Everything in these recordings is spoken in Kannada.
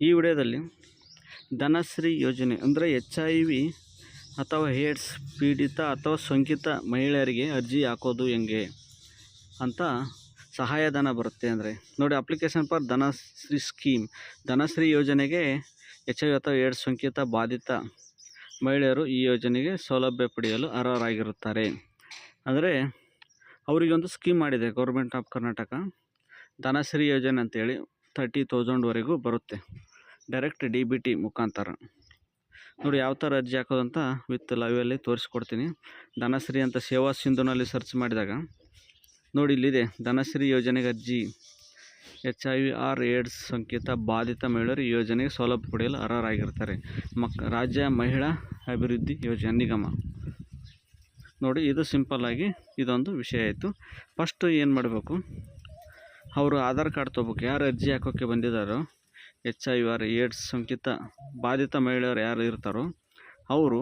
ಈ ವಿಡಿಯೋದಲ್ಲಿ ಧನಶ್ರೀ ಯೋಜನೆ, ಅಂದರೆ ಎಚ್ ಐ ವಿ ಅಥವಾ ಏಡ್ಸ್ ಪೀಡಿತ ಅಥವಾ ಸೋಂಕಿತ ಮಹಿಳೆಯರಿಗೆ ಅರ್ಜಿ ಹಾಕೋದು ಹೆಂಗೆ ಅಂತ ಸಹಾಯಧನ ಬರುತ್ತೆ ಅಂದರೆ. ನೋಡಿ application for Dhanashree scheme Dhanashree ಯೋಜನೆಗೆ ಎಚ್ ಐ ವಿ ಅಥವಾ ಏಡ್ಸ್ ಸೋಂಕಿತ ಬಾಧಿತ ಮಹಿಳೆಯರು ಈ ಯೋಜನೆಗೆ ಸೌಲಭ್ಯ ಪಡೆಯಲು ಅರ್ಹರಾಗಿರುತ್ತಾರೆ. ಅಂದರೆ ಅವರಿಗೊಂದು ಸ್ಕೀಮ್ ಮಾಡಿದೆ ಗೌರ್ಮೆಂಟ್ ಆಫ್ ಕರ್ನಾಟಕ ಧನಶ್ರೀ ಯೋಜನೆ ಅಂತೇಳಿ. ತರ್ಟಿ ತೌಸಂಡ್ವರೆಗೂ ಬರುತ್ತೆ. ಡೈರೆಕ್ಟ್ ಡಿ ಬಿ ಟಿ ಮುಖಾಂತರ. ನೋಡಿ ಯಾವ ಥರ ಅರ್ಜಿ ಹಾಕೋದಂತ ವಿತ್ ಲೈವಲ್ಲಿ ತೋರಿಸ್ಕೊಡ್ತೀನಿ. ಧನಶ್ರೀ ಅಂತ ಸೇವಾ ಸಿಂಧುನಲ್ಲಿ ಸರ್ಚ್ ಮಾಡಿದಾಗ ನೋಡಿ ಇಲ್ಲಿದೆ. ಧನಶ್ರೀ ಯೋಜನೆಗೆ ಅರ್ಜಿ. H I V or AIDS ಸಂಕೇತ ಬಾಧಿತ ಮಹಿಳೆಯರು ಯೋಜನೆಗೆ ಸೌಲಭ್ಯ ಪಡೆಯಲು ಅರ್ಹರಾಗಿರ್ತಾರೆ. ಮಕ್, ರಾಜ್ಯ ಮಹಿಳಾ ಅಭಿವೃದ್ಧಿ ಯೋಜನೆ ನಿಗಮ. ನೋಡಿ ಇದು ಸಿಂಪಲ್ಲಾಗಿ ಇದೊಂದು ವಿಷಯ ಆಯಿತು. ಫಸ್ಟು ಏನು ಮಾಡಬೇಕು? ಅವರು ಆಧಾರ್ ಕಾರ್ಡ್ ತೊಗೋಬೇಕು. ಯಾರು ಅರ್ಜಿ ಹಾಕೋಕ್ಕೆ ಬಂದಿದ್ದಾರೋ, ಎಚ್ ಐ ಆರ್, ಏಡ್ಸ್, ಸೋಂಕಿತ, ಬಾಧಿತ ಮಹಿಳೆಯರು ಯಾರು ಇರ್ತಾರೋ, ಅವರು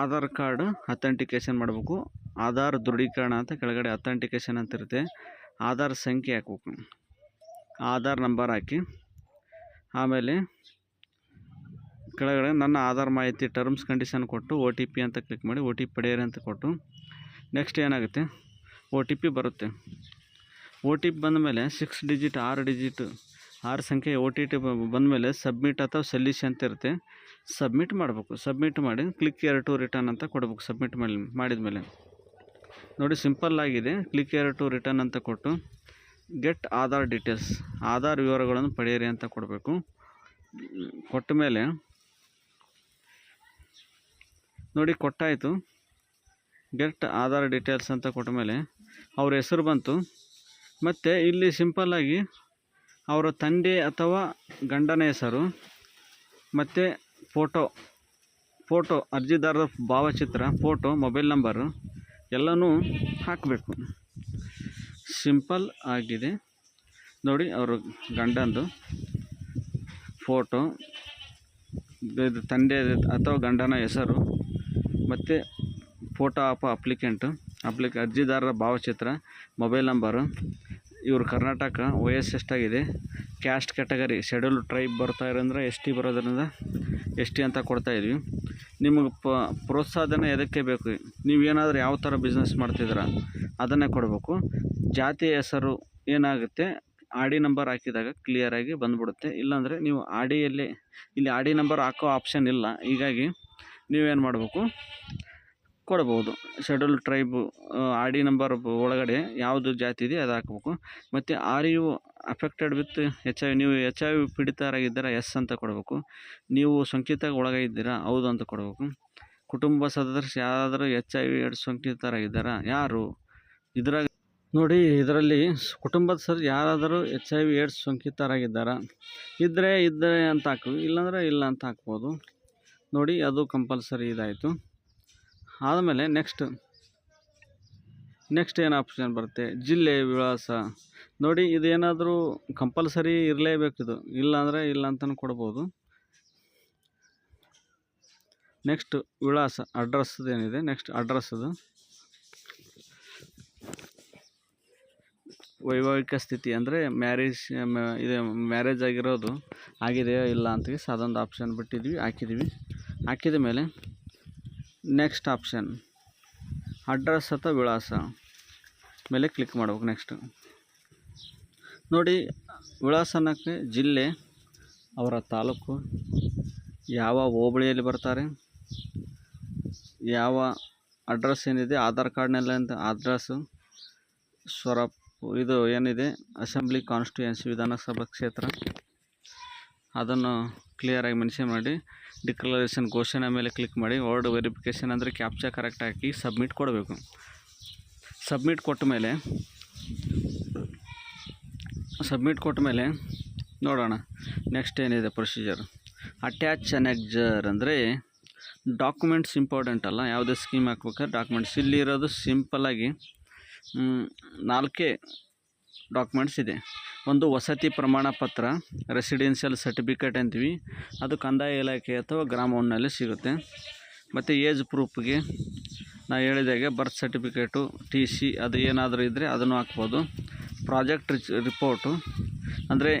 ಆಧಾರ್ ಕಾರ್ಡ್ ಅಥೆಂಟಿಕೇಷನ್ ಮಾಡಬೇಕು. ಆಧಾರ್ ದೃಢೀಕರಣ ಅಂತ ಕೆಳಗಡೆ ಅಥೆಂಟಿಕೇಷನ್ ಅಂತ ಇರುತ್ತೆ. ಆಧಾರ್ ಸಂಖ್ಯೆ ಹಾಕಬೇಕು. ಆಧಾರ್ ನಂಬರ್ ಹಾಕಿ. ಆಮೇಲೆ ಕೆಳಗಡೆ ನನ್ನ ಆಧಾರ್ ಮಾಹಿತಿ ಟರ್ಮ್ಸ್, ಕಂಡೀಷನ್ ಕೊಟ್ಟು ಒ ಟಿ ಪಿ ಅಂತ ಕ್ಲಿಕ್ ಮಾಡಿ, ಒ ಟಿ ಪಿ ಪಡೆಯಿರಿ ಅಂತ ಕೊಟ್ಟು. ನೆಕ್ಸ್ಟ್ ಏನಾಗುತ್ತೆ? ಒ ಟಿ ಪಿ ಬರುತ್ತೆ. ಒ ಟಿ ಪಿ ಬಂದಮೇಲೆ ಸಿಕ್ಸ್ ಡಿಜಿಟ್ ಆರು ಡಿಜಿಟ್ ಆರು ಸಂಖ್ಯೆ ಒ ಟಿ ಟಿ ಬಂದಮೇಲೆ ಸಬ್ಮಿಟ್ ಅಥವಾ ಸಲ್ಲಿಸಿ ಅಂತ ಇರುತ್ತೆ. ಸಬ್ಮಿಟ್ ಮಾಡಬೇಕು. ಸಬ್ಮಿಟ್ ಮಾಡಿ ಕ್ಲಿಕ್ ಏರ್ ಟು ರಿಟರ್ನ್ ಅಂತ ಕೊಡ್ಬೇಕು ಸಬ್ಮಿಟ್ ಮೇಲೆ ಮಾಡಿದ ಮೇಲೆ ನೋಡಿ ಸಿಂಪಲ್ ಆಗಿದೆ. ಕ್ಲಿಕ್ ಏರ್ ಟು ರಿಟರ್ನ್ ಅಂತ ಕೊಟ್ಟು ಗೆಟ್ ಆಧಾರ್ ಡೀಟೇಲ್ಸ್ ಆಧಾರ್ ವಿವರಗಳನ್ನು ಪಡೆಯಿರಿ ಅಂತ ಕೊಡಬೇಕು. ಕೊಟ್ಟ ಮೇಲೆ ನೋಡಿ ಕೊಟ್ಟಾಯಿತು. ಗೆಟ್ ಆಧಾರ್ ಡೀಟೇಲ್ಸ್ ಅಂತ ಕೊಟ್ಟ ಮೇಲೆ ಅವ್ರ ಹೆಸರು ಬಂತು. ಮತ್ತು ಇಲ್ಲಿ ಸಿಂಪಲ್ಲಾಗಿ ಅವರ ತಂದೆ ಅಥವಾ ಗಂಡನ ಹೆಸರು, ಮತ್ತು ಫೋಟೋ ಫೋಟೋ, ಅರ್ಜಿದಾರರ ಭಾವಚಿತ್ರ, ಫೋಟೋ, ಮೊಬೈಲ್ ನಂಬರು ಎಲ್ಲನೂ ಹಾಕಬೇಕು. ಸಿಂಪಲ್ ಆಗಿದೆ. ನೋಡಿ ಅವರು ಗಂಡಂದು ಫೋಟೋ ತಂದೆ ಅಥವಾ ಗಂಡನ ಹೆಸರು, ಮತ್ತು ಫೋಟೋ ಆಫ್ ಅಪ್ಲಿಕೆಂಟು. ಅಪ್ಲಿಕ್ ಅರ್ಜಿದಾರರ ಭಾವಚಿತ್ರ, ಮೊಬೈಲ್ ನಂಬರು. ಇವರು ಕರ್ನಾಟಕ ವಯಸ್ಸು ಎಷ್ಟಾಗಿದೆ? ಕ್ಯಾಸ್ಟ್ ಕ್ಯಾಟಗರಿ, ಶೆಡ್ಯೂಲ್ ಟ್ರೈಬ್ ಬರ್ತಾ ಇರೋಂದ್ರೆ ಎಸ್ ಟಿ ಬರೋದ್ರಿಂದ ಎಸ್ ಟಿ ಅಂತ ಕೊಡ್ತಾಯಿದ್ವಿ ನಿಮಗೆ ಪ ಪ್ರೋತ್ಸಾಹನ ಎದಕ್ಕೆ ಬೇಕು? ನೀವೇನಾದರೂ ಯಾವ ಥರ ಬಿಸ್ನೆಸ್ ಮಾಡ್ತಿದ್ದೀರ? ಅದನ್ನೇ ಕೊಡಬೇಕು. ಜಾತಿ ಹೆಸರು ಏನಾಗುತ್ತೆ? ಆರ್ ಡಿ ನಂಬರ್ ಹಾಕಿದಾಗ ಕ್ಲಿಯರಾಗಿ ಬಂದುಬಿಡುತ್ತೆ. ಇಲ್ಲಾಂದರೆ ನೀವು ಆರ್ ಡಿಯಲ್ಲಿ ಇಲ್ಲಿ ಆರ್ ಡಿ ನಂಬರ್ ಹಾಕೋ ಆಪ್ಷನ್ ಇಲ್ಲ. ಹೀಗಾಗಿ ನೀವೇನು ಮಾಡಬೇಕು? ಕೊಡ್ಬೋದು. Schedule tribe R D number ಒಳಗಡೆ ಯಾವುದು ಜಾತಿ ಇದೆ ಅದು ಹಾಕ್ಬೇಕು. ಮತ್ತು are you affected with H I ನೀವು ಎಚ್ ಐ ವಿ ಪೀಡಿತರಾಗಿದ್ದೀರಾ ಎಸ್ ಅಂತ ಕೊಡಬೇಕು. ನೀವು ಸೋಂಕಿತ ಒಳಗಿದ್ದೀರಾ ಹೌದು ಅಂತ ಕೊಡಬೇಕು. ಕುಟುಂಬ ಸದಸ್ಯ ಯಾರಾದರೂ ಎಚ್ ಐ ವಿ ಏಡ್ಸ್ ಸೋಂಕಿತರಾಗಿದ್ದಾರಾ, ಯಾರು? ಇದ್ರಾಗ ನೋಡಿ, ಇದರಲ್ಲಿ ಕುಟುಂಬದ ಸರ್ ಯಾರಾದರೂ ಎಚ್ ಐ ವಿ ಏಡ್ಸ್ ಸೋಂಕಿತರಾಗಿದ್ದಾರಾ ಇದ್ದರೆ ಇದ್ದರೆ ಅಂತ ಹಾಕು, ಇಲ್ಲಾಂದರೆ ಇಲ್ಲ ಅಂತ ಹಾಕ್ಬೋದು. ನೋಡಿ, ಅದು ಕಂಪಲ್ಸರಿ ಇದಾಯಿತು. ಆದಮೇಲೆ ನೆಕ್ಸ್ಟ್ ನೆಕ್ಸ್ಟ್ ಏನು ಆಪ್ಷನ್ ಬರುತ್ತೆ? ಜಿಲ್ಲೆ ವಿಳಾಸ. ನೋಡಿ, ಇದೇನಾದರೂ ಕಂಪಲ್ಸರಿ ಇರಲೇಬೇಕು ಇದು. ಇಲ್ಲ ಅಂತಲೂ ಕೊಡ್ಬೋದು. ನೆಕ್ಸ್ಟ್ ವಿಳಾಸ ಅಡ್ರೆಸ್ದು ಏನಿದೆ ನೆಕ್ಸ್ಟ್ ಅಡ್ರೆಸ್ದು. ವೈವಾಹಿಕ ಸ್ಥಿತಿ ಅಂದರೆ ಮ್ಯಾರೇಜ್ ಇದೆ ಮ್ಯಾರೇಜ್ ಆಗಿರೋದು ಆಗಿದೆಯೋ ಇಲ್ಲ ಅಂತ ಅದೊಂದು ಆಪ್ಷನ್ ಬಿಟ್ಟಿದ್ವಿ ಹಾಕಿದ್ವಿ ಹಾಕಿದ ಮೇಲೆ ನೆಕ್ಸ್ಟ್ ಆಪ್ಷನ್ ಅಡ್ರೆಸ್ ಅಥವಾ ವಿಳಾಸ. ಮೇಲೆ ಕ್ಲಿಕ್ ಮಾಡ್ಬೇಕು ನೆಕ್ಸ್ಟ್ ನೋಡಿ, ವಿಳಾಸನಕ್ಕೆ ಜಿಲ್ಲೆ, ಅವರ ತಾಲೂಕು, ಯಾವ ಹೋಬಳಿಯಲ್ಲಿ ಬರ್ತಾರೆ, ಯಾವ ಅಡ್ರೆಸ್ ಏನಿದೆ, ಆಧಾರ್ ಕಾರ್ಡ್ನೆಲ್ಲ ಅಡ್ರೆಸ್ಸು ಸ್ವರ ಇದು ಏನಿದೆ, ಅಸೆಂಬ್ಲಿ ಕಾನ್ಸ್ಟಿಟ್ಯೂಯನ್ಸಿ ವಿಧಾನಸಭಾ ಕ್ಷೇತ್ರ, ಅದನ್ನು ಕ್ಲಿಯರಾಗಿ ಮೆನ್ಷನ್ ಮಾಡಿ. ಡಿಕ್ಲರೇಷನ್ ಘೋಷಣೆ ಮೇಲೆ ಕ್ಲಿಕ್ ಮಾಡಿ ವರ್ಡ್ ವೆರಿಫಿಕೇಷನ್ ಅಂದರೆ ಕ್ಯಾಪ್ಚಾ ಕರೆಕ್ಟ್ ಹಾಕಿ ಸಬ್ಮಿಟ್ ಕೊಡಬೇಕು. ಸಬ್ಮಿಟ್ ಕೊಟ್ಟ ಮೇಲೆ ಸಬ್ಮಿಟ್ ಕೊಟ್ಟ ಮೇಲೆ ನೋಡೋಣ. ನೆಕ್ಸ್ಟ್ ಏನಿದೆ ಪ್ರೊಸೀಜರ್ ಅಟ್ಯಾಚ್ ಅನೆಕ್ಜರ್ ಅಂದರೆ ಡಾಕ್ಯುಮೆಂಟ್ಸ್ ಇಂಪಾರ್ಟೆಂಟ್ ಅಲ್ಲ, ಯಾವುದೇ ಸ್ಕೀಮ್ ಹಾಕ್ಬೇಕಾದ್ರೆ ಡಾಕ್ಯುಮೆಂಟ್ಸ್ ಇಲ್ಲಿರೋದು ಸಿಂಪಲ್ಲಾಗಿ ನಾಲ್ಕೇ ಡಾಕ್ಯುಮೆಂಟ್ಸ್ ಇದೆ. ಒಂದು ವಸತಿ ಪ್ರಮಾಣ ಪತ್ರ ರೆಸಿಡೆನ್ಷಿಯಲ್ ಸರ್ಟಿಫಿಕೇಟ್ ಅಂತೀವಿ ಅದು ಕಂದಾಯ ಇಲಾಖೆ ಅಥವಾ ಗ್ರಾಮವನ್ನಲ್ಲಿ ಸಿಗುತ್ತೆ. ಮತ್ತು ಏಜ್ ಪ್ರೂಫ್ಗೆ ನಾ ಹೇಳಿದಾಗೆ ಬರ್ತ್ ಸರ್ಟಿಫಿಕೇಟು ಟಿ ಸಿ ಅದು ಏನಾದರೂ ಇದ್ದರೆ ಅದನ್ನು ಹಾಕ್ಬೋದು. ಪ್ರಾಜೆಕ್ಟ್ ರಿಚ್ ರಿಪೋರ್ಟು ಅಂದರೆ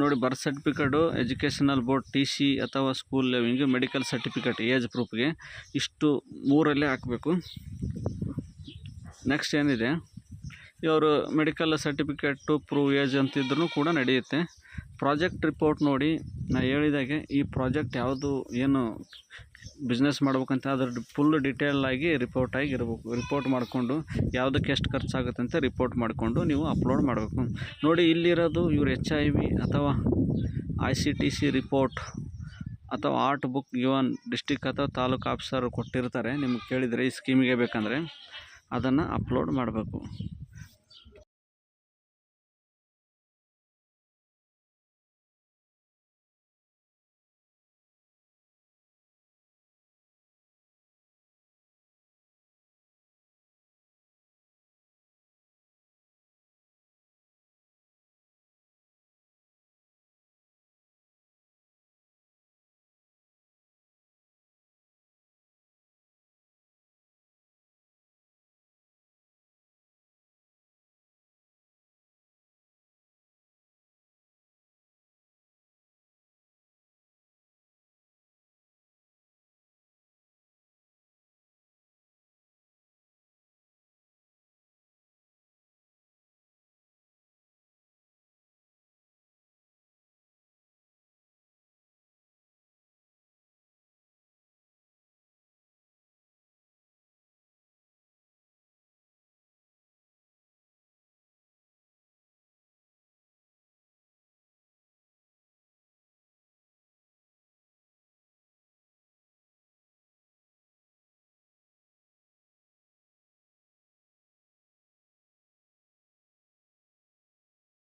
ನೋಡಿ birth certificate educational board T C ಅಥವಾ school leaving medical certificate age ಪ್ರೂಫ್ಗೆ ಇಷ್ಟು ಮೂರಲ್ಲೇ ಹಾಕಬೇಕು. ನೆಕ್ಸ್ಟ್ ಏನಿದೆ? ಇವರು ಮೆಡಿಕಲ್ ಸರ್ಟಿಫಿಕೇಟು ಪ್ರೂವ್ ಏಜ್ ಅಂತಿದ್ರೂ ಕೂಡ ನಡೆಯುತ್ತೆ. ಪ್ರಾಜೆಕ್ಟ್ ರಿಪೋರ್ಟ್ ನೋಡಿ, ನಾ ಹೇಳಿದಾಗೆ ಈ ಪ್ರಾಜೆಕ್ಟ್ ಯಾವುದು ಏನು ಬಿಸ್ನೆಸ್ ಮಾಡ್ಬೇಕಂತ ಅದ್ರ ಫುಲ್ ಡಿಟೇಲ್ ಆಗಿ ರಿಪೋರ್ಟ್ ಆಗಿ ಇರಬೇಕು. ರಿಪೋರ್ಟ್ ಮಾಡಿಕೊಂಡು ಯಾವುದಕ್ಕೆ ಎಷ್ಟು ಖರ್ಚಾಗುತ್ತೆ ಅಂತ ರಿಪೋರ್ಟ್ ಮಾಡಿಕೊಂಡು ನೀವು ಅಪ್ಲೋಡ್ ಮಾಡಬೇಕು. ನೋಡಿ, ಇಲ್ಲಿರೋದು ಇವ್ರು ಎಚ್ ಐ ವಿ ಅಥವಾ I C T C report ಅಥವಾ ಆರ್ಟ್ ಬುಕ್ ಗಿವನ್ ಡಿಸ್ಟಿಕ್ ಅಥವಾ ತಾಲೂಕು ಆಫೀಸರ್ ಕೊಟ್ಟಿರ್ತಾರೆ. ನಿಮ್ಗೆ ಕೇಳಿದರೆ ಈ ಸ್ಕೀಮಿಗೆ ಬೇಕಂದರೆ ಅದನ್ನು ಅಪ್ಲೋಡ್ ಮಾಡಬೇಕು.